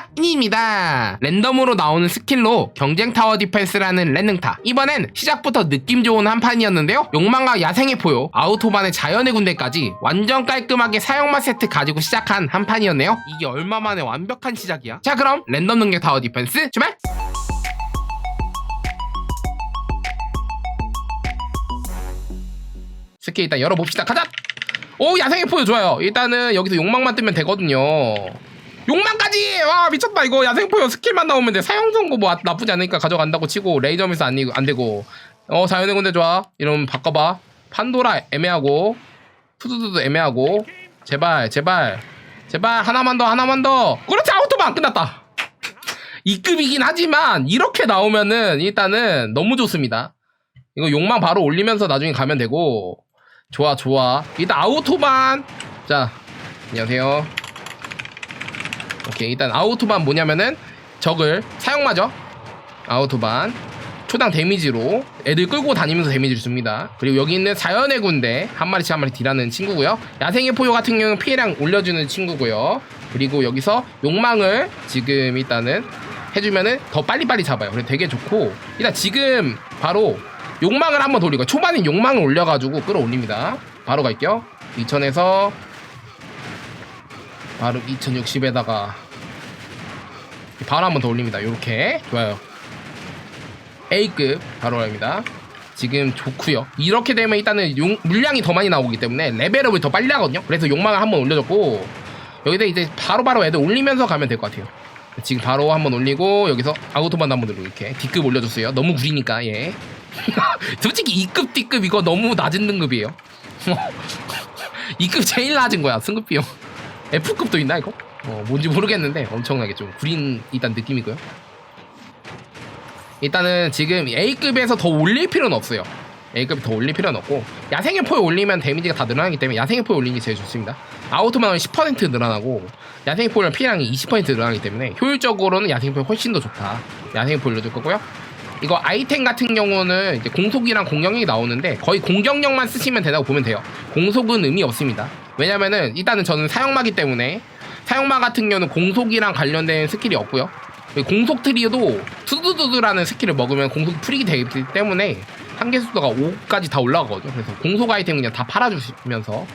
짱입니다. 랜덤으로 나오는 스킬로 경쟁 타워 디펜스라는 랜능타. 이번엔 시작부터 느낌 좋은 한 판이었는데요. 욕망과 야생의 포효, 아우토반의 자연의 군대까지 완전 깔끔하게 사용마 세트 가지고 시작한 한 판이었네요. 이게 얼마 만에 완벽한 시작이야. 자 그럼 랜덤 능력 타워 디펜스 출발! 스킬 일단 열어봅시다. 가자! 오 야생의 포효 좋아요. 일단은 여기서 욕망만 뜨면 되거든요. 욕망까지! 와 미쳤다. 이거 야생포효 스킬만 나오면 돼. 사용 선고 뭐 나쁘지 않으니까 가져간다고 치고 레이저 미스 안, 안 되고. 어 자연의 군대 좋아. 이러면 바꿔봐. 판도라 애매하고 푸드드도 애매하고. 제발 제발. 제발 하나만 더 하나만 더. 그렇지 아우토만 끝났다. 2급이긴 하지만 이렇게 나오면은 일단은 너무 좋습니다. 이거 욕망 바로 올리면서 나중에 가면 되고. 좋아 좋아. 일단 아우토반 자 안녕하세요 오케이 일단 아우토반 뭐냐면은 적을 사용마죠 아우토반 초당 데미지로 애들 끌고 다니면서 데미지를 줍니다. 그리고 여기 있는 자연의 군대 한 마리씩 한 마리 딜하는 친구고요. 야생의 포효 같은 경우는 피해량 올려주는 친구고요. 그리고 여기서 욕망을 지금 일단은 해주면은 더 빨리빨리 잡아요. 그래서 되게 좋고 일단 지금 바로 욕망을 한번 돌리고 초반에 욕망을 올려가지고 끌어올립니다. 바로 갈게요. 2000에서 바로 2060에다가 바로 한번 더 올립니다. 요렇게 좋아요. A급 바로 올립니다. 지금 좋고요. 이렇게 되면 일단은 용, 물량이 더 많이 나오기 때문에 레벨업을 더 빨리 하거든요. 그래서 욕망을 한번 올려줬고 여기다 이제 바로바로 애들 올리면서 가면 될 것 같아요. 지금 바로 한번 올리고 여기서 아우토반 한번 누르고 이렇게 D급 올려줬어요. 너무 구리니까 예. 솔직히 2급 D급 이거 너무 낮은 등급이에요. 2급 제일 낮은 거야 승급 비용. F급도 있나 이거? 어, 뭔지 모르겠는데 엄청나게 좀 구린 일단 느낌이고요. 일단은 지금 A급에서 더 올릴 필요는 없어요. A급 더 올릴 필요는 없고 야생의 포에 올리면 데미지가 다 늘어나기 때문에 야생의 포에 올리는 게 제일 좋습니다. 아우토만은 10% 늘어나고 야생의 포는 피해량이 20% 늘어나기 때문에 효율적으로는 야생의 포가 훨씬 더 좋다. 야생의 포 올려줄 거고요. 이거 아이템 같은 경우는 이제 공속이랑 공격력이 나오는데 거의 공격력만 쓰시면 된다고 보면 돼요. 공속은 의미 없습니다. 왜냐면은 일단은 저는 사용마기 때문에 사용마 같은 경우는 공속이랑 관련된 스킬이 없고요. 공속 트리도 투두두두라는 스킬을 먹으면 공속 풀이기 되기 때문에 한계 속도가 5까지 다 올라가거든요. 그래서 공속 아이템 그냥 다 팔아주시면서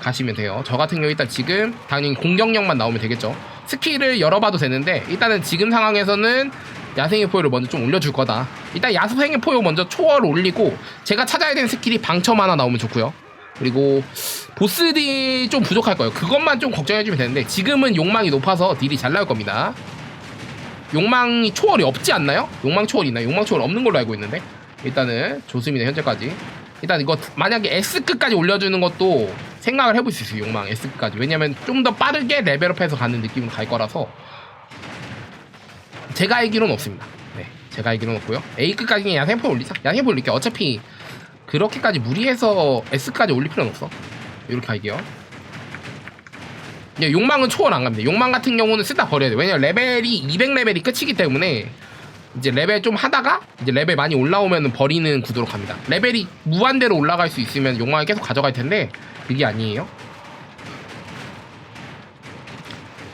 가시면 돼요. 저 같은 경우 일단 지금 당연히 공격력만 나오면 되겠죠. 스킬을 열어봐도 되는데 일단은 지금 상황에서는 야생의 포효를 먼저 좀 올려줄 거다. 일단 야생의 포효 먼저 초월 올리고 제가 찾아야 되는 스킬이 방첨 하나 나오면 좋고요. 그리고 보스 딜이 좀 부족할 거예요. 그것만 좀 걱정해주면 되는데 지금은 욕망이 높아서 딜이 잘 나올 겁니다. 욕망이 초월이 없지 않나요? 욕망 초월 있나요? 욕망 초월 없는 걸로 알고 있는데 일단은 좋습니다 현재까지 일단 이거 만약에 S급까지 올려주는 것도 생각을 해볼 수 있어요 욕망 S급까지 왜냐면 좀 더 빠르게 레벨업해서 가는 느낌으로 갈 거라서 제가 알기로는 없습니다 네 제가 알기로는 없고요 A급까지 야생포 올리자 야생포 올릴게 어차피 그렇게까지 무리해서 S까지 올릴 필요는 없어 이렇게 할게요 예, 욕망은 초월 안 갑니다. 욕망 같은 경우는 쓰다 버려야 돼. 왜냐면 레벨이 200레벨이 끝이기 때문에 이제 레벨 좀 하다가 이제 레벨 많이 올라오면 버리는 구도로 갑니다. 레벨이 무한대로 올라갈 수 있으면 욕망을 계속 가져갈 텐데 그게 아니에요.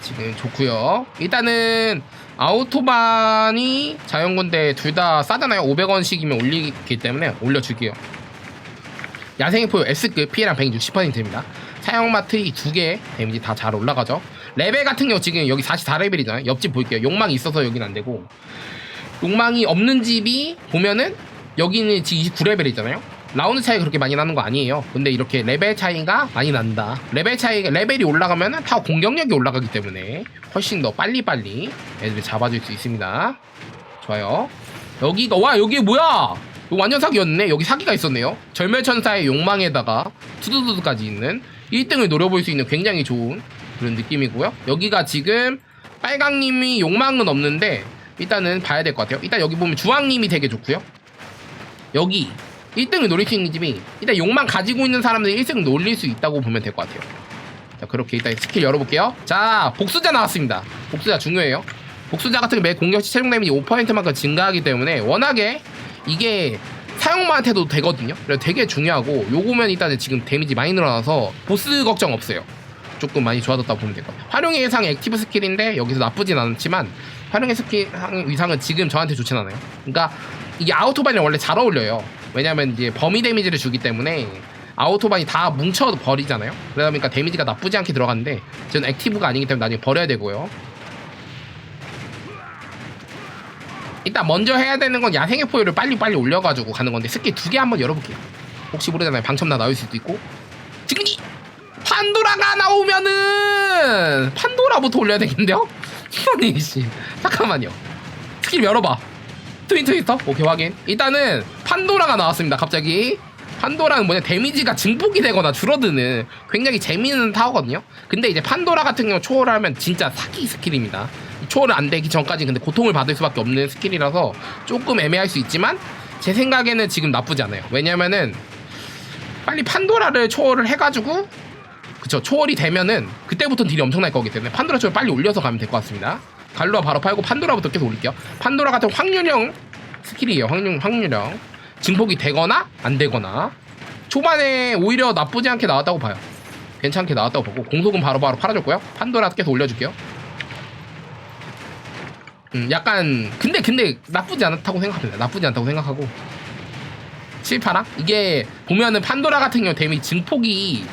지금 좋고요. 일단은 아우토반이 자연군대 둘 다 싸잖아요. 500원씩이면 올리기 때문에 올려줄게요. 야생의 포효 S급 피해량 160%입니다. 사용마트 이 두개 데미지 다 잘 올라가죠. 레벨 같은 경우 지금 여기 44레벨이잖아요. 옆집 볼게요. 욕망이 있어서 여긴 안 되고 욕망이 없는 집이 보면은 여기는 지금 29레벨이잖아요. 라운드 차이 그렇게 많이 나는 거 아니에요. 근데 이렇게 레벨 차이가 많이 난다. 레벨 차이 레벨이 올라가면은 다 공격력이 올라가기 때문에 훨씬 더 빨리빨리 애들을 잡아줄 수 있습니다. 좋아요. 여기가 와 여기 뭐야? 이거 완전 사기였네. 여기 사기가 있었네요. 절멸천사의 욕망에다가 투두두두까지 있는 1등을 노려볼 수 있는 굉장히 좋은 그런 느낌이고요. 여기가 지금 빨강님이 욕망은 없는데 일단은 봐야 될 것 같아요. 일단 여기 보면 주황님이 되게 좋고요. 여기 1등을 노릴 수 있는 집이 일단 욕망 가지고 있는 사람들이 1등을 노릴 수 있다고 보면 될 것 같아요. 자 그렇게 일단 스킬 열어볼게요. 자 복수자 나왔습니다. 복수자 중요해요. 복수자 같은 매 공격시 체력 데미지 5%만큼 증가하기 때문에 워낙에 이게 사용마한테도 되거든요. 그래서 되게 중요하고 요거면 일단은 지금 데미지 많이 늘어나서 보스 걱정 없어요. 조금 많이 좋아졌다고 보면 될 것 같아요. 활용의 예상 액티브 스킬인데 여기서 나쁘진 않지만 활용의 스킬 위상은 지금 저한테 좋진 않아요. 그러니까 이게 아우토반이랑 원래 잘 어울려요. 왜냐면 이제 범위 데미지를 주기 때문에 아우토반이 다 뭉쳐 버리잖아요. 그러다 보니까 데미지가 나쁘지 않게 들어갔는데 저는 액티브가 아니기 때문에 나중에 버려야 되고요. 일단 먼저 해야 되는 건 야생의 포효를 빨리빨리 올려가지고 가는 건데 스킬 두 개 한번 열어볼게요. 혹시 모르잖아요. 방첨나 나올 수도 있고. 지금이 판도라가 나오면은 판도라부터 올려야 되겠는데요? 아니 씨 잠깐만요. 스킬 열어봐. 트윈 트위터 오케이 확인. 일단은 판도라가 나왔습니다. 갑자기. 판도라는 뭐냐 데미지가 증폭이 되거나 줄어드는 굉장히 재미있는 타워거든요. 근데 이제 판도라 같은 경우 초월을 하면 진짜 사기 스킬입니다. 초월을 안 되기 전까지 근데 고통을 받을 수밖에 없는 스킬이라서 조금 애매할 수 있지만 제 생각에는 지금 나쁘지 않아요. 왜냐면은 빨리 판도라를 초월을 해가지고 그쵸 초월이 되면은 그때부터 딜이 엄청날 거기 때문에 판도라 초월 빨리 올려서 가면 될 것 같습니다. 갈로아 바로 팔고 판도라부터 계속 올릴게요. 판도라 같은 확률형 스킬이에요. 확률 확률형 증폭이 되거나 안 되거나 초반에 오히려 나쁘지 않게 나왔다고 봐요. 괜찮게 나왔다고 보고 공속은 바로바로 팔아줬고요. 판도라 계속 올려줄게요. 음, 약간 근데 근데 나쁘지 않다고 생각합니다. 나쁘지 않다고 생각하고 7파랑 이게 보면은 판도라 같은 경우 데미 증폭이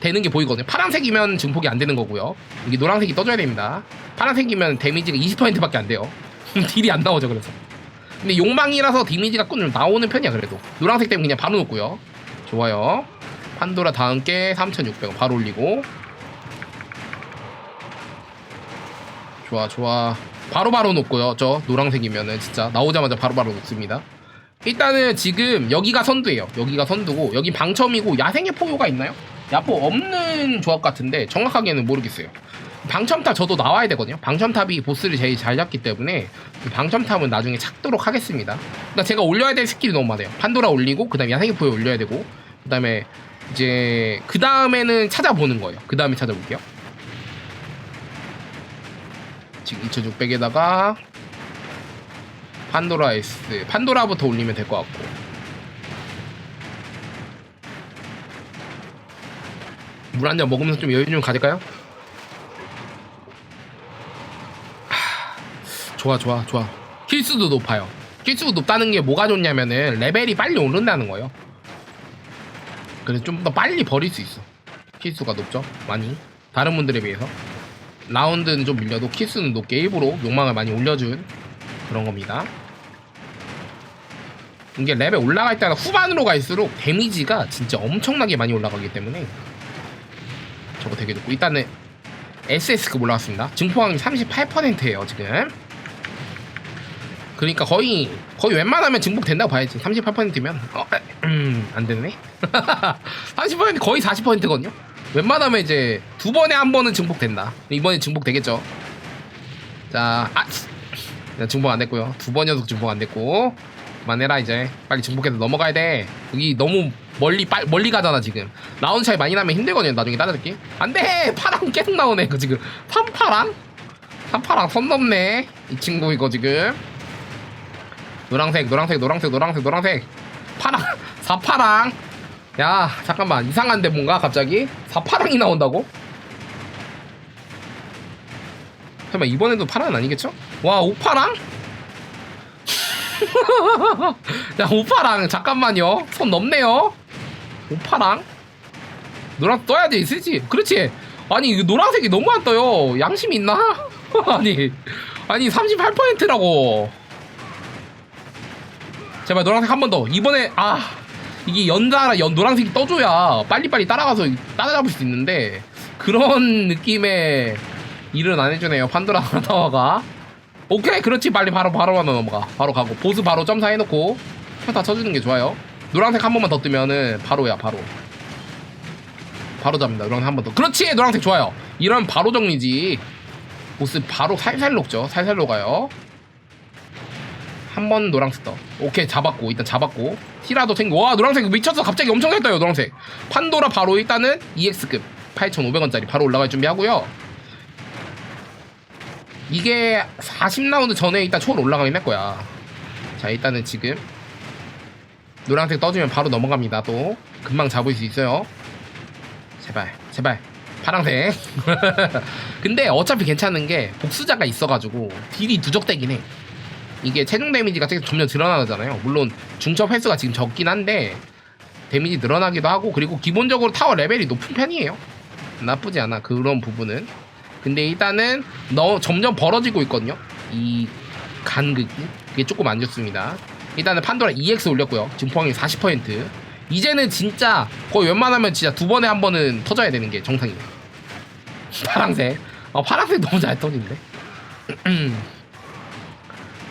되는 게 보이거든요. 파란색이면 증폭이 안 되는 거고요. 이게 노란색이 떠줘야 됩니다. 파란색이면 데미지가 20%밖에 안 돼요. 딜이 안 나오죠, 그래서. 근데 욕망이라서 데미지가 좀 나오는 편이야, 그래도. 노란색 때문에 그냥 바로 놓고요. 좋아요. 판도라 다음 게 3,600원 바로 올리고. 좋아, 좋아. 바로바로 놓고요. 저 노란색이면은 진짜 나오자마자 바로바로 놓습니다. 일단은 지금 여기가 선두예요. 여기가 선두고 여기 방첨이고 야생의 포효가 있나요? 야포 없는 조합 같은데 정확하게는 모르겠어요. 방첨탑 저도 나와야 되거든요. 방첨탑이 보스를 제일 잘 잡기 때문에 이 방첨탑은 나중에 찾도록 하겠습니다. 그러니까 제가 올려야 될 스킬이 너무 많아요. 판도라 올리고 그다음에 야생의 포효 올려야 되고 그다음에 이제 그 다음에는 찾아보는 거예요. 그 다음에 찾아볼게요. 지금 2,600에다가 판도라 S 판도라부터 올리면 될 것 같고. 물 한 잔 먹으면서 좀 여유 좀 가질까요? 하, 좋아 좋아 좋아. 킬수도 높아요. 킬수도 높다는 게 뭐가 좋냐면은 레벨이 빨리 오른다는 거예요. 그래서 좀 더 빨리 버릴 수 있어. 킬수가 높죠? 많이. 다른 분들에 비해서 라운드는 좀 밀려도 킬수는 높게 일부러 욕망을 많이 올려준 그런 겁니다. 이게 레벨 올라갈 때마다 후반으로 갈수록 데미지가 진짜 엄청나게 많이 올라가기 때문에 저거 되게 좋고 일단은 SS급 올라왔습니다. 증폭항이 38%예요 지금. 그러니까 거의 거의 웬만하면 증폭 된다고 봐야지. 38%면 어, 음, 안 됐네. 30% 거의 40%거든요 웬만하면 이제 두 번에 한 번은 증폭 된다. 이번에 증폭 되겠죠. 자 아, 자, 증폭 안 됐고요. 두 번 연속 증폭 안 됐고. 그만해라 이제. 빨리 증폭해서 넘어가야 돼. 여기 너무 멀리 빨 멀리 가잖아 지금. 라운드 차이 많이 나면 힘들거든요 나중에 따라잡기. 안돼! 파랑 계속 나오네 그 지금. 3파랑? 3파랑 선 넘네. 이 친구 이거 지금. 노랑색 노랑색 노랑색 노랑색 노랑색. 파랑 4파랑 야 잠깐만. 이상한데 뭔가? 갑자기? 4파랑이 나온다고? 잠깐만 이번에도 파랑은 아니겠죠? 와 5파랑? 야 오파랑. 잠깐만요. 손 넘네요. 오파랑? 노랑 떠야지 있을지. 그렇지. 아니 노란색이 너무 안 떠요. 양심이 있나? 아니 아니 38%라고. 제발 노란색 한 번 더. 이번에 아 이게 연달아 연 노란색이 떠줘야 빨리빨리 따라가서 따라잡을 수 있는데 그런 느낌의 일은 안 해주네요 판도라 타워가. 오케이 그렇지. 빨리 바로 바로 하나 넘어가. 바로 가고. 보스 바로 점사 해놓고 평타 쳐주는 게 좋아요. 노란색 한 번만 더 뜨면은 바로야 바로. 바로 잡니다. 노란색 한 번더. 그렇지! 노란색 좋아요. 이런 바로 정리지. 보스 바로 살살 녹죠. 살살 녹아요 한 번 노란색 떠 오케이 잡았고 일단 잡았고 티라도 챙겨 와 노란색 미쳤어 갑자기 엄청 잘 떠요 노란색 판도라 바로 일단은 EX급 8,500원짜리 바로 올라갈 준비하고요 이게 40라운드 전에 일단 초월 올라가긴 할 거야. 자, 일단은 지금 노란색 떠주면 바로 넘어갑니다. 또 금방 잡을 수 있어요. 제발, 제발. 파랑색. 근데 어차피 괜찮은 게 복수자가 있어가지고 딜이 누적되긴 해. 이게 체중 데미지가 계속 점점 늘어나잖아요. 물론 중첩 횟수가 지금 적긴 한데 데미지 늘어나기도 하고 그리고 기본적으로 타워 레벨이 높은 편이에요. 나쁘지 않아 그런 부분은. 근데 일단은 너 점점 벌어지고 있거든요. 이 간극이 그게 조금 안 좋습니다. 일단은 판도라 EX 올렸고요. 증폭이 40%. 이제는 진짜 거의 웬만하면 진짜 두 번에 한 번은 터져야 되는 게 정상이에요. 파랑색. 어, 파랑색 너무 잘 터지는데.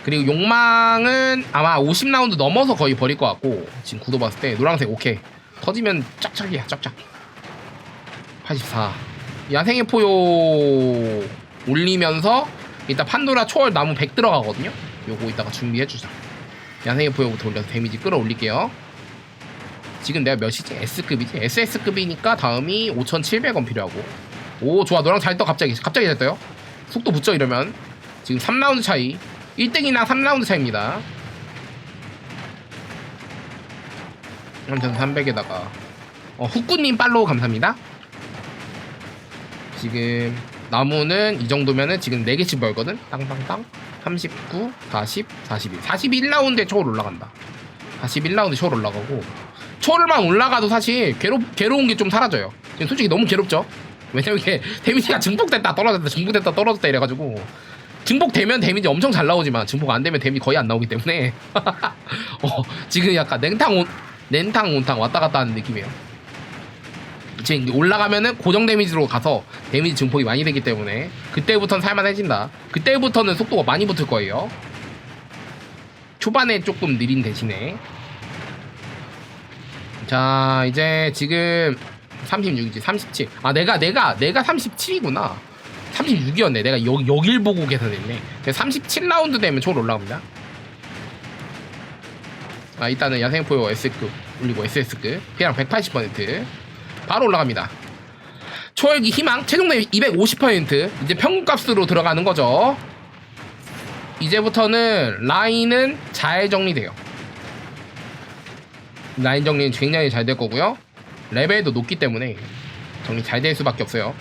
그리고 욕망은 아마 50라운드 넘어서 거의 버릴 것 같고 지금 구도 봤을 때 노란색 오케이. 터지면 짝짝이야 짝짝. 84 야생의 포효 올리면서 이따 판도라 초월 나무 100 들어가거든요. 요거 이따가 준비해주자. 야생의 포효부터 올려서 데미지 끌어올릴게요. 지금 내가 몇이지? S급이지? SS급이니까 다음이 5700원 필요하고. 오 좋아. 너랑 잘 떠 갑자기. 갑자기 잘 떠요? 속도 붙죠 이러면? 지금 3라운드 차이 1등이나 3라운드 차이입니다. 아무튼 300에다가. 어, 후꾸님 팔로우 감사합니다. 지금 나무는 이 정도면은 지금 4개씩 벌거든? 땅땅땅. 39 40 41 41라운드에 초월 올라간다. 41라운드 초월 올라가고. 초월만 올라가도 사실 괴롭, 괴로운 게 좀 사라져요. 지금 솔직히 너무 괴롭죠? 왜냐면 이게 데미지가 증폭됐다 떨어졌다 증폭됐다 떨어졌다 이래가지고 증폭되면 데미지 엄청 잘 나오지만 증폭 안 되면 데미지 거의 안 나오기 때문에 어, 지금 약간 냉탕 온 냉탕 온탕 왔다 갔다 하는 느낌이에요. 지금 올라가면은 고정 데미지로 가서 데미지 증폭이 많이 되기 때문에 그때부터는 살만해진다. 그때부터는 속도가 많이 붙을 거예요. 초반에 조금 느린 대신에 자 이제 지금 36이지 37. 아 내가 내가 내가 37이구나. 36이었네. 내가 여, 여길 보고 계산했네. 37라운드 되면 초로 올라옵니다. 아 일단은 야생포효 S급 올리고 SS급 피랑 180% 바로 올라갑니다. 초월기 희망 최종 내 250% 이제 평균값으로 들어가는 거죠. 이제부터는 라인은 잘 정리돼요. 라인 정리는 굉장히 잘 될 거고요. 레벨도 높기 때문에 정리 잘 될 수밖에 없어요.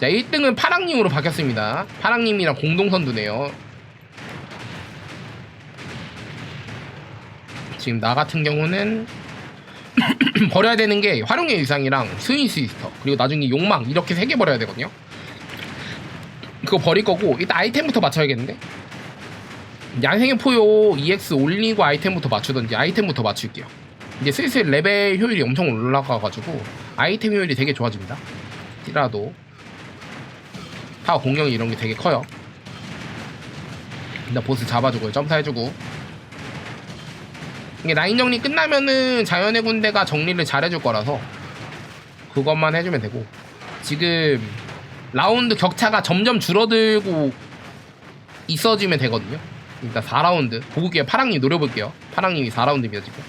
자, 1등은 파랑님으로 바뀌었습니다. 파랑님이랑 공동선두네요. 지금 나 같은 경우는 버려야 되는 게 활용의 유상이랑 스윈 스위스터 그리고 나중에 욕망 이렇게 세 개 버려야 되거든요. 그거 버릴 거고 일단 아이템부터 맞춰야겠는데 야생의 포효 EX 올리고 아이템부터 맞추던지 아이템부터 맞출게요. 이제 슬슬 레벨 효율이 엄청 올라가가지고 아이템 효율이 되게 좋아집니다. 티라도 타워 공격이 이런 게 되게 커요. 일단 보스 잡아주고 점사해주고 이게 라인 정리 끝나면은 자연의 군대가 정리를 잘해줄 거라서 그것만 해주면 되고 지금 라운드 격차가 점점 줄어들고 있어지면 되거든요. 일단 4라운드 보국기에 파랑님 노려볼게요. 파랑님이 4라운드입니다 지금.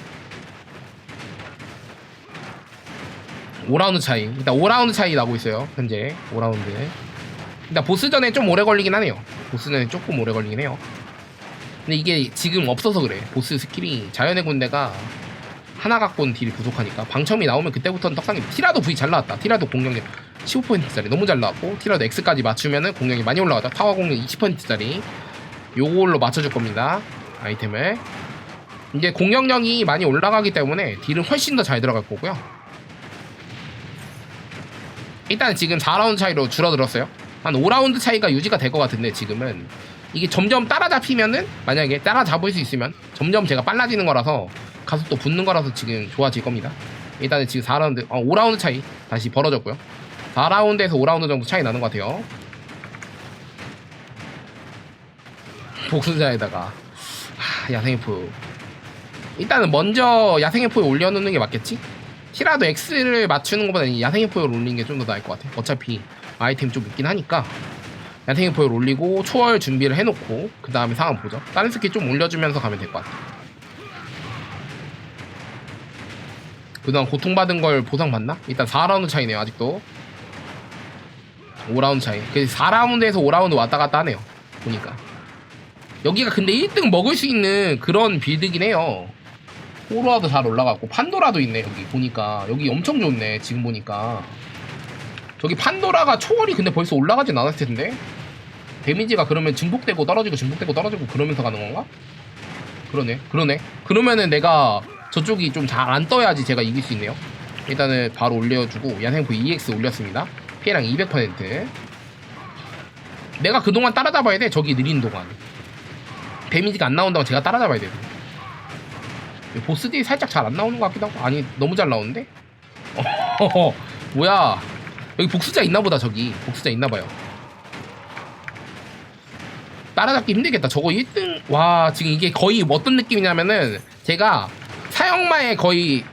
5라운드 차이. 일단 5라운드 차이 나고 있어요. 현재 5라운드. 일단 보스전에 좀 오래 걸리긴 하네요. 보스전에 조금 오래 걸리긴 해요. 근데 이게 지금 없어서 그래. 보스 스킬이 자연의 군대가 하나 갖고 온 딜이 부족하니까 방첨이 나오면 그때부터는 떡상이 티라도 V 잘 나왔다. 티라도 공격력 15%짜리 너무 잘 나왔고 티라도 X까지 맞추면은 공격이 많이 올라가죠. 타워 공격 20%짜리 요걸로 맞춰줄 겁니다. 아이템을 이제 공격력이 많이 올라가기 때문에 딜은 훨씬 더 잘 들어갈 거고요. 일단 지금 4라운드 차이로 줄어들었어요. 한 5라운드 차이가 유지가 될 것 같은데 지금은 이게 점점 따라잡히면은 만약에 따라잡을 수 있으면 점점 제가 빨라지는 거라서 가속도 붙는 거라서 지금 좋아질 겁니다. 일단은 지금 4라운드, 어, 5라운드 차이 다시 벌어졌고요. 4라운드에서 5라운드 정도 차이 나는 것 같아요. 복수자에다가 하, 야생의 포 일단은 먼저 야생의 포에 올려놓는 게 맞겠지? 티라도 X를 맞추는 것보다 이 야생의 포를 올리는 게 좀 더 나을 것 같아. 어차피 아이템 좀 있긴 하니까 야생의 포를 올리고 초월 준비를 해놓고 그 다음에 상황 보죠. 다른 스킬 좀 올려주면서 가면 될 것 같아. 그동안 고통받은 걸 보상받나? 일단 4라운드 차이네요 아직도 5라운드 차이 그래서 4라운드에서 5라운드 왔다 갔다 하네요 보니까 여기가 근데 1등 먹을 수 있는 그런 빌드긴 해요 호로아도 잘 올라갔고 판도라도 있네 여기 보니까 여기 엄청 좋네 지금 보니까 저기 판도라가 초월이 근데 벌써 올라가진 않았을 텐데? 데미지가 그러면 증폭되고 떨어지고 증폭되고 떨어지고 그러면서 가는 건가? 그러네 그러네. 그러면은 내가 저쪽이 좀 잘 안 떠야지 제가 이길 수 있네요. 일단은 바로 올려주고 야생포 EX 올렸습니다. 피해량 200% 내가 그동안 따라잡아야 돼 저기 느린 동안. 데미지가 안 나온다고 제가 따라잡아야 돼. 보스 딜 살짝 잘 안 나오는 것 같기도 하고. 아니 너무 잘 나오는데? 어 뭐야 여기 복수자 있나 보다 저기. 복수자 있나 봐요. 따라잡기 힘들겠다. 저거 1등. 와 지금 이게 거의 어떤 느낌이냐면은 제가 사형마의 거의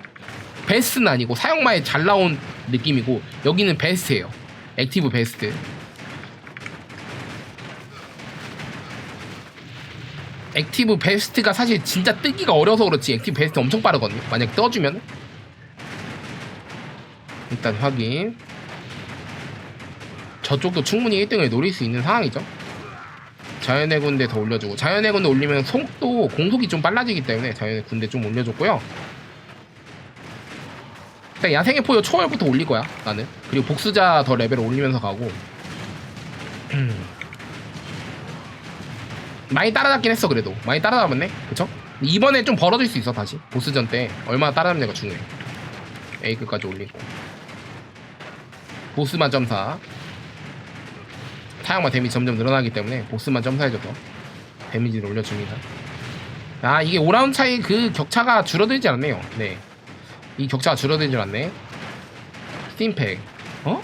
베스트는 아니고 사형마에 잘 나온 느낌이고 여기는 베스트예요. 액티브 베스트. 액티브 베스트가 사실 진짜 뜨기가 어려서 그렇지 액티브 베스트 엄청 빠르거든요. 만약 떠주면 일단 확인 저쪽도 충분히 1등을 노릴 수 있는 상황이죠. 자연의 군대 더 올려주고 자연의 군대 올리면 속도 공속이 좀 빨라지기 때문에 자연의 군대 좀 올려줬고요. 일단 야생의 포효 초월부터 올릴 거야 나는. 그리고 복수자 더 레벨을 올리면서 가고. 많이 따라잡긴 했어 그래도. 많이 따라잡았네. 그쵸? 이번에 좀 벌어질 수 있어 다시. 보스전 때 얼마나 따라잡느냐가 중요해. A급까지 올리고. 보스 만 점사 사용마 데미지 점점 늘어나기 때문에 보스만 점사해줘서 데미지를 올려줍니다. 아 이게 5라운드 차이 그 격차가 줄어들지 않네요. 네이 격차가 줄어들지 않네. 스팀팩. 어?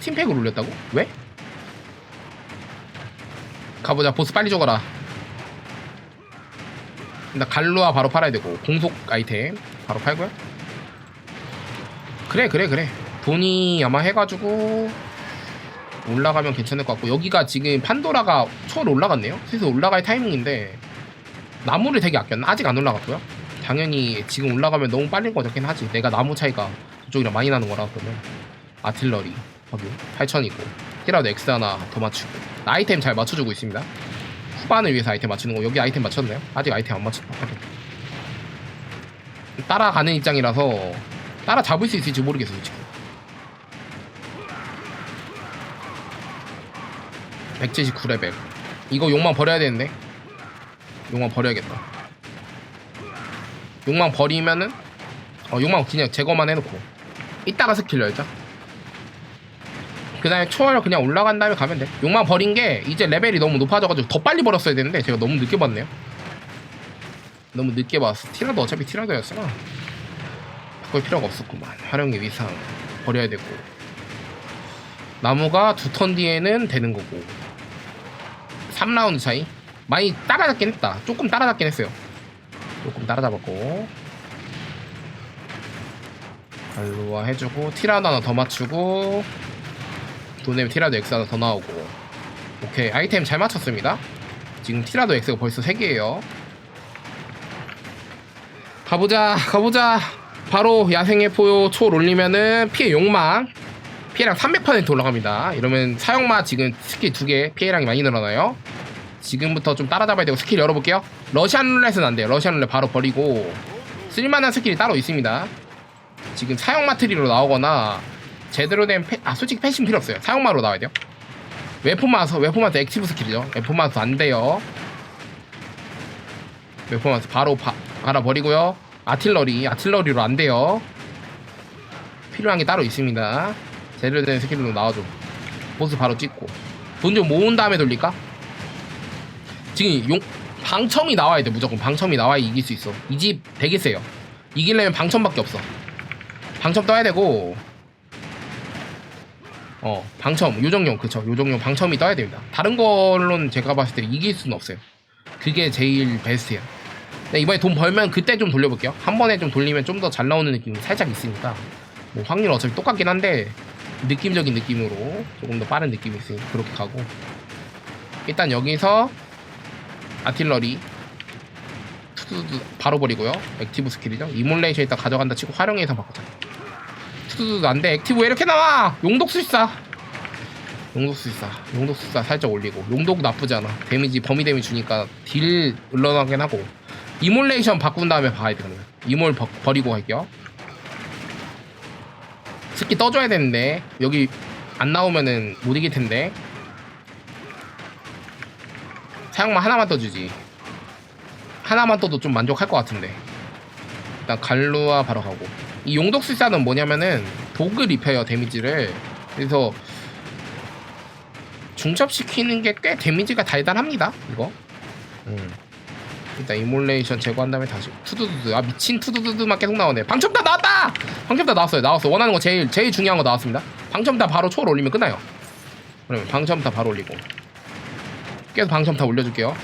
스팀팩을 올렸다고? 왜? 가보자. 보스 빨리 죽어라. 나 갈루아 바로 팔아야 되고. 공속 아이템 바로 팔고요. 그래 그래 그래. 돈이 아마 해가지고 올라가면 괜찮을 것 같고 여기가 지금 판도라가 초월 올라갔네요? 슬슬 올라갈 타이밍인데 나무를 되게 아꼈나? 아직 안 올라갔고요. 당연히 지금 올라가면 너무 빨린 거 같긴 하지. 내가 나무 차이가 저쪽이랑 많이 나는 거라 그러면. 아틀러리 확인. 8000이고. 히라도 X 하나 더 맞추고. 아이템 잘 맞춰주고 있습니다. 후반을 위해서 아이템 맞추는 거. 여기 아이템 맞췄나요? 아직 아이템 안 맞췄다 확인 따라가는 입장이라서 따라 잡을 수 있을지 모르겠어요 지금 179레벨. 이거 욕망 버려야 되는데? 욕망 버려야겠다. 욕망 버리면은 어 욕망 그냥 제거만 해놓고. 이따가 스킬 열자. 그 다음에 초월 그냥 올라간 다음에 가면 돼. 욕망 버린 게 이제 레벨이 너무 높아져가지고 더 빨리 버렸어야 되는데 제가 너무 늦게 봤네요. 너무 늦게 봤어. 티라도 어차피 티라도였으나. 바꿀 필요가 없었구만. 활용의 위상 버려야 되고. 나무가 두 턴 뒤에는 되는 거고 3라운드 차이? 많이 따라잡긴 했다. 조금 따라잡긴 했어요. 조금 따라잡았고. 갈로와 해주고 티라도 하나 더 맞추고 돈에 티라도 X 하나 더 나오고. 오케이 아이템 잘 맞췄습니다. 지금 티라도 X가 벌써 3개예요. 가보자 가보자. 바로 야생의 포효 초 올리면은 피해 욕망 피해량 300% 올라갑니다. 이러면 사용마 지금 스킬 2개 피해량이 많이 늘어나요. 지금부터 좀 따라잡아야 되고 스킬 열어볼게요. 러시안 룰렛은 안 돼요. 러시안 룰렛 바로 버리고 쓸만한 스킬이 따로 있습니다. 지금 사용 마 트리로 나오거나 제대로 된 패, 아 솔직히 패신 필요 없어요. 사용마로 나와야 돼요. 웨포마서 웨포마서 액티브 스킬이죠. 웨포마서 안 돼요. 웨포마서 바로 바, 갈아버리고요. 아틸러리 아틸러리로 안 돼요. 필요한 게 따로 있습니다 제대로 된 스킬로 나와줘. 보스 바로 찍고. 돈 좀 모은 다음에 돌릴까? 지금 용 방첨이 나와야 돼 무조건. 방첨이 나와야 이길 수 있어. 이 집 되게 세요. 이기려면 방첨밖에 없어. 방첨 떠야 되고. 어 방첨. 요정용. 그쵸. 요정용 방첨이 떠야 됩니다. 다른 걸로는 제가 봤을 때 이길 수는 없어요. 그게 제일 베스트야 네, 이번에 돈 벌면 그때 좀 돌려볼게요. 한 번에 좀 돌리면 좀 더 잘 나오는 느낌이 살짝 있으니까. 뭐 확률 어차피 똑같긴 한데 느낌적인 느낌으로 조금 더 빠른 느낌이 있으니 그렇게 가고. 일단 여기서 아틸러리 투두두 바로 버리고요. 액티브 스킬이죠. 이몰레이션 일단 가져간다 치고 활용 예상 바꾸자 투두두 안돼. 액티브 왜 이렇게 나와? 용독술사. 용독술사. 용독술사 살짝 올리고. 용독 나쁘지 않아. 데미지 범위 데미지 주니까 딜 늘어나긴 하고. 이몰레이션 바꾼 다음에 봐야 돼 그러면 이몰 버, 버리고 갈게요 스킬 떠줘야 되는데 여기 안 나오면은 못 이길 텐데. 사용만 하나만 떠주지. 하나만 떠도 좀 만족할 것 같은데. 일단 갈루와 바로 가고. 이 용독술사는 뭐냐면은 도그 리페어 데미지를 그래서 중첩시키는 게 꽤 데미지가 달달합니다 이거. 음. 일단 이몰레이션 제거한 다음에 다시 투두두두. 아 미친 투두두두만 계속 나오네. 방첨탑 나왔다! 방첨탑 나왔어요 나왔어. 원하는 거 제일 제일 중요한 거 나왔습니다. 방첨탑 바로 초를 올리면 끝나요. 그러면 방첨탑 바로 올리고. 계속 방첨탑 올려줄게요.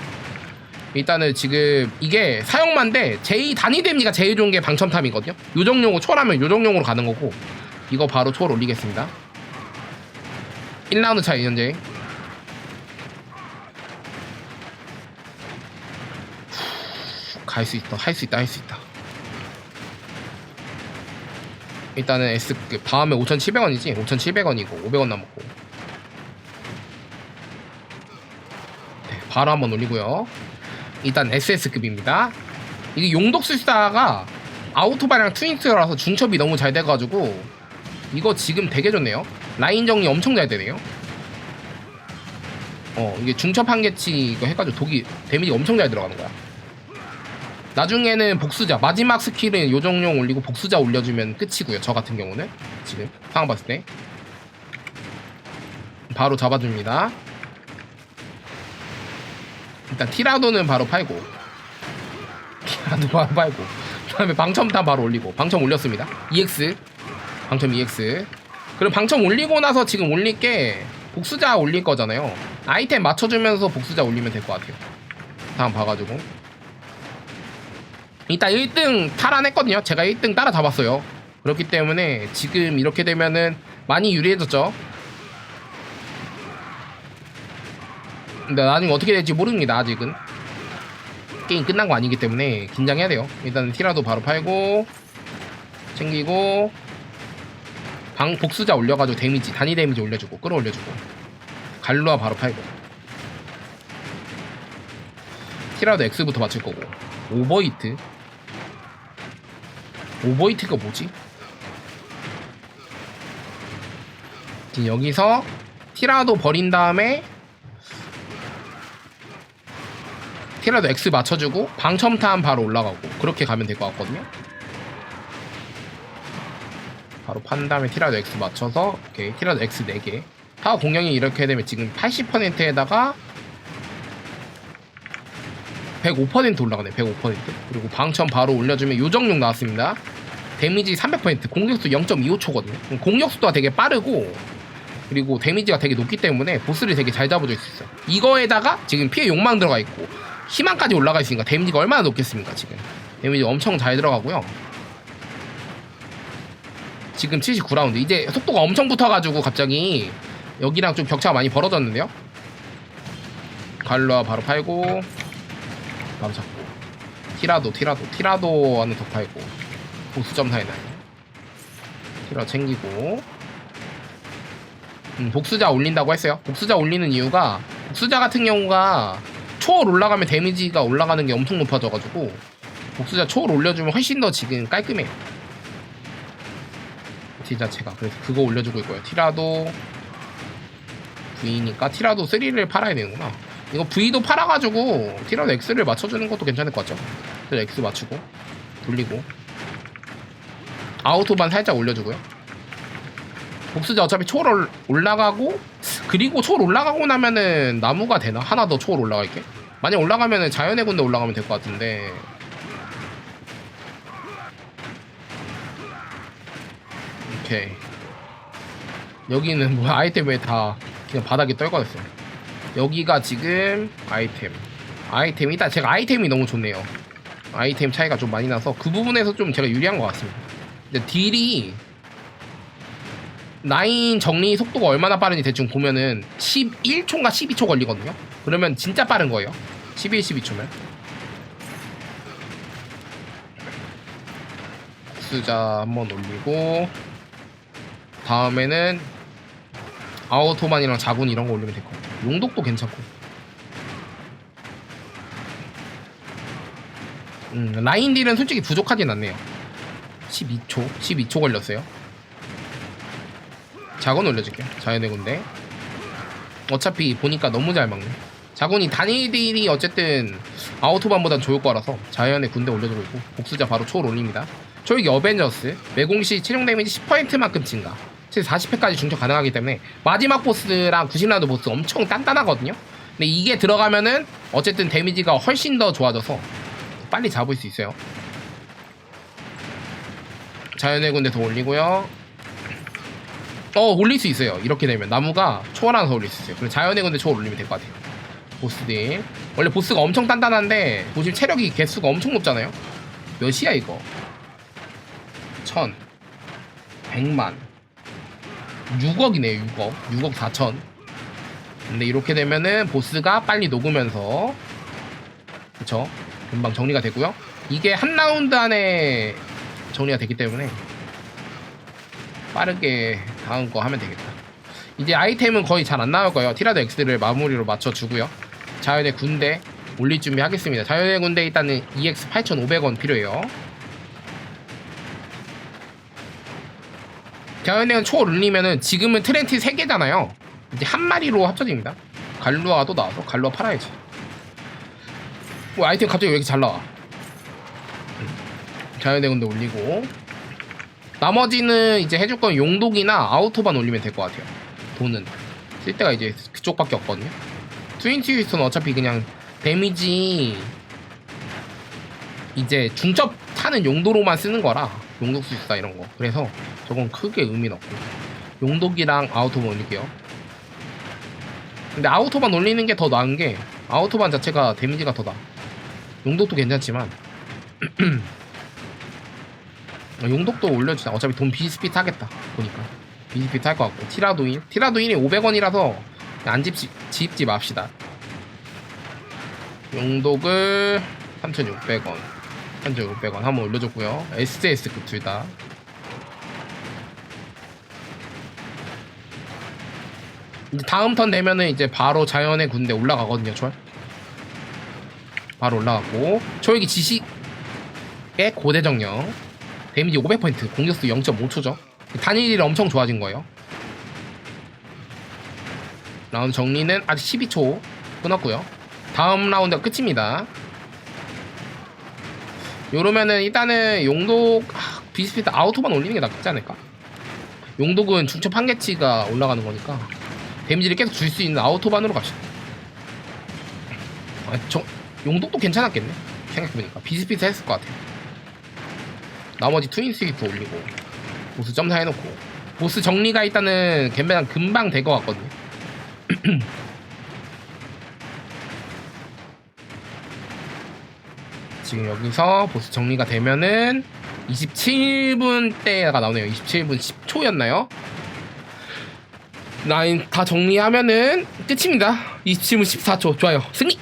일단은 지금 이게 사용만데 제일 단위 데미지가 제일 좋은 게 방첨탑이거든요. 요정용으로 초라면 요정용으로 가는 거고. 이거 바로 초를 올리겠습니다. 1라운드 차이 현재 갈 수 있다 할 수 있다 할 수 있다. 일단은 S급 다음에 5,700원이지? 5,700원이고 500원 남았고. 네, 바로 한번 올리고요. 일단 SS급입니다. 이게 용독술사가 아우토바랑 트윈스라서 중첩이 너무 잘 돼가지고 이거 지금 되게 좋네요. 라인 정리 엄청 잘 되네요. 어 이게 중첩 한 개치 이거 해가지고 독이 데미지 엄청 잘 들어가는 거야 나중에는 복수자 마지막 스킬은 요정용 올리고 복수자 올려주면 끝이고요 저 같은 경우는. 지금 상황 봤을 때. 바로 잡아줍니다. 일단 티라도는 바로 팔고. 티라도 바로 팔고. 그 다음에 방첨탄 바로 올리고. 방첨 올렸습니다. EX 방첨 EX 그리고 방첨 올리고 나서 지금 올릴 게 복수자 올릴 거잖아요. 아이템 맞춰주면서 복수자 올리면 될 것 같아요. 다음 봐가지고 일단 1등 탈환했거든요. 제가 1등 따라잡았어요. 그렇기 때문에 지금 이렇게 되면은 많이 유리해졌죠. 근데 나중에 어떻게 될지 모릅니다. 아직은 게임 끝난 거 아니기 때문에 긴장해야 돼요. 일단 티라도 바로 팔고 챙기고 방 복수자 올려가지고 데미지 단위 데미지 올려주고 끌어올려주고 갈루아 바로 팔고 티라도 X부터 맞출 거고 오버히트 오버히트가 뭐지? 여기서 티라도 버린 다음에 티라도 X 맞춰주고 방첨탄 바로 올라가고 그렇게 가면 될 것 같거든요 바로 판 다음에 티라도 X 맞춰서 오케이 티라도 X 4개 타워 공격이 이렇게 되면 지금 80%에다가 105% 올라가네 105% 그리고 방천 바로 올려주면 요정용 나왔습니다. 데미지 300% 공격수 0.25초거든요. 공격수가 되게 빠르고 그리고 데미지가 되게 높기 때문에 보스를 되게 잘 잡아줄 수 있어요. 이거에다가 지금 피해 욕망 들어가 있고 희망까지 올라가 있으니까 데미지가 얼마나 높겠습니까 지금. 데미지 엄청 잘 들어가고요. 지금 79라운드. 이제 속도가 엄청 붙어가지고 갑자기 여기랑 좀 격차가 많이 벌어졌는데요. 갈로아 바로 팔고 바로 잡고 티라도 티라도. 티라도와는 더 팔고. 보수점 사이 나요 티라 챙기고. 음, 복수자 올린다고 했어요. 복수자 올리는 이유가 복수자 같은 경우가 초월 올라가면 데미지가 올라가는 게 엄청 높아져가지고 복수자 초월 올려주면 훨씬 더 지금 깔끔해요. 티 자체가. 그래서 그거 올려주고 있고요. 티라도 V니까 티라도 3를 팔아야 되는구나 이거 V도 팔아가지고 티라도 X를 맞춰주는 것도 괜찮을 것 같죠? X 맞추고 돌리고. 아우토반 살짝 올려주고요. 복수자 어차피 초월 올라가고 그리고 초월 올라가고 나면은 나무가 되나? 하나 더 초월 올라갈게. 만약 올라가면은 자연의 군대 올라가면 될 것 같은데. 오케이. 여기는 뭐야 아이템 왜 다 그냥 바닥에 떨궈졌어 여기가 지금 아이템. 아이템 일단 제가 아이템이 너무 좋네요. 아이템 차이가 좀 많이 나서 그 부분에서 좀 제가 유리한 것 같습니다. 근데 딜이 라인 정리 속도가 얼마나 빠른지 대충 보면은 11초인가 12초 걸리거든요. 그러면 진짜 빠른 거예요. 11, 12초면. 수자 한번 올리고 다음에는 아우토만이랑 자군 이런 거 올리면 될것 같아요 용독도 괜찮고. 음, 라인 딜은 솔직히 부족하진 않네요. 12초 12초 걸렸어요. 자곤 올려줄게요. 자연의 군대. 어차피 보니까 너무 잘 막네. 자곤이 단일 딜이 어쨌든 아우토반보단 좋을 거라서 자연의 군대 올려주고 있고 복수자 바로 초월 올립니다. 초익이 어벤져스. 매공시 체력 데미지 10%만큼 증가 40회까지 중첩 가능하기 때문에 마지막 보스랑 90라운드 보스 엄청 단단하거든요. 근데 이게 들어가면은 어쨌든 데미지가 훨씬 더 좋아져서 빨리 잡을 수 있어요. 자연의 군대 더 올리고요. 어 올릴 수 있어요. 이렇게 되면 나무가 초월 하나 더 올릴 수 있어요. 그럼 자연의 군대 초월 올리면 될 것 같아요. 보스들. 원래 보스가 엄청 단단한데 보시면 체력이 개수가 엄청 높잖아요. 몇이야 이거? 천. 백만 6억이네요 6억. 6억 4천. 근데 이렇게 되면은 보스가 빨리 녹으면서 그쵸? 금방 정리가 되고요. 이게 한 라운드 안에 정리가 되기 때문에 빠르게 다음 거 하면 되겠다. 이제 아이템은 거의 잘 안 나올 거예요. 티라드 X를 마무리로 맞춰주고요. 자연의 군대 올릴 준비 하겠습니다. 자연의 군대 일단은 EX 8,500원 필요해요 자연의 초월 올리면은 지금은 트렌티 3개잖아요 이제 한 마리로 합쳐집니다 갈루아가 또 나와서 갈루아 팔아야지 뭐 아이템 갑자기 왜 이렇게 잘 나와 자연의 군대 올리고 나머지는 이제 해줄 건 용독이나 아우토반 올리면 될 것 같아요. 돈은 쓸 때가 이제 그쪽밖에 없거든요. 트윈티위스는 어차피 그냥 데미지 이제 중첩 타는 용도로만 쓰는 거라 용독 수사 이런 거. 그래서 저건 크게 의미는 없고 용독이랑 아우토반 올릴게요. 근데 아우토반 올리는 게 더 나은 게 아우토반 자체가 데미지가 더 나. 용독도 괜찮지만 어, 용독도 올려주자. 어차피 돈 비스핏 하겠다. 보니까. 비스핏 할것 같고. 티라도인. 티라도인이 500원이라서 안 집지, 집지 맙시다. 용독을 3,600원. 3,600원 한번 올려줬고요. SS급 둘 다. 이제 다음 턴 되면은 이제 바로 자연의 군대 올라가거든요, 초 바로 올라가고. 초역이 지식의 고대 정령. 데미지 500% 공격수 0.5초죠. 단일이 엄청 좋아진 거예요. 라운드 정리는 아직 12초 끊었고요. 다음 라운드가 끝입니다. 요러면은 일단은 용독 아, 비스피트 아우토만 올리는 게 낫지 않을까? 용독은 중첩 한계치가 올라가는 거니까 데미지를 계속 줄 수 있는 아우토반으로 갑시다. 아, 저, 용독도 괜찮았겠네 생각해보니까. 비스피트 했을 것 같아요. 나머지 트윈 스위트 올리고 보스 점사 해놓고. 보스 정리가 일단은 갬베랑 금방 될 것 같거든요. 지금 여기서 보스 정리가 되면은 27분 때가 나오네요. 27분 10초였나요? 라인 다 정리하면은 끝입니다. 27분 14초. 좋아요. 승리